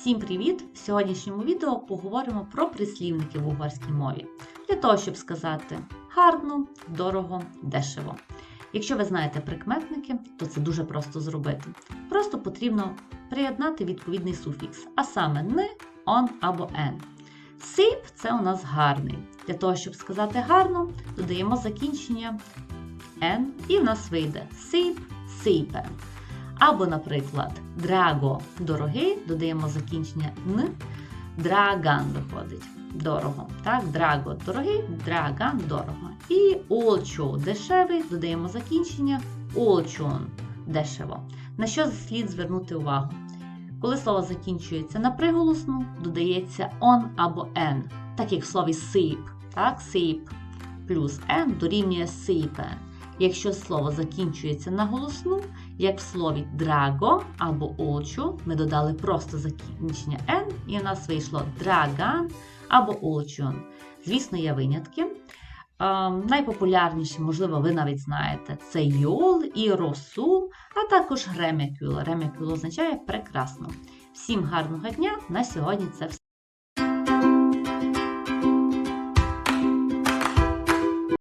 Всім привіт! В сьогоднішньому відео поговоримо про прислівники в угорській мові для того, щоб сказати гарно, дорого, дешево. Якщо ви знаєте прикметники, то це дуже просто зробити. Просто потрібно приєднати відповідний суфікс, а саме не, он або ен. Сип це у нас гарний. Для того, щоб сказати гарно, додаємо закінчення ен, і в нас вийде сип, сипе. Або, наприклад, драго дорогий, додаємо закінчення н, драган виходить. Дорого. Так, драго дорогий, драган дорого. І олчо дешевий, додаємо закінчення олчон дешево. На що слід звернути увагу? Коли слово закінчується на приголосну, додається он або ен, так як в слові сип. Так, сип плюс ен дорівнює сипе. Якщо слово закінчується на голосну, як в слові драго або очу, ми додали просто закінчення N, і у нас вийшло драган або очун. Звісно, є винятки. Е, найпопулярніші, можливо, ви навіть знаєте, це йол і росул, а також ремекюл. Ремекюл означає прекрасно. Всім гарного дня! На сьогодні це все.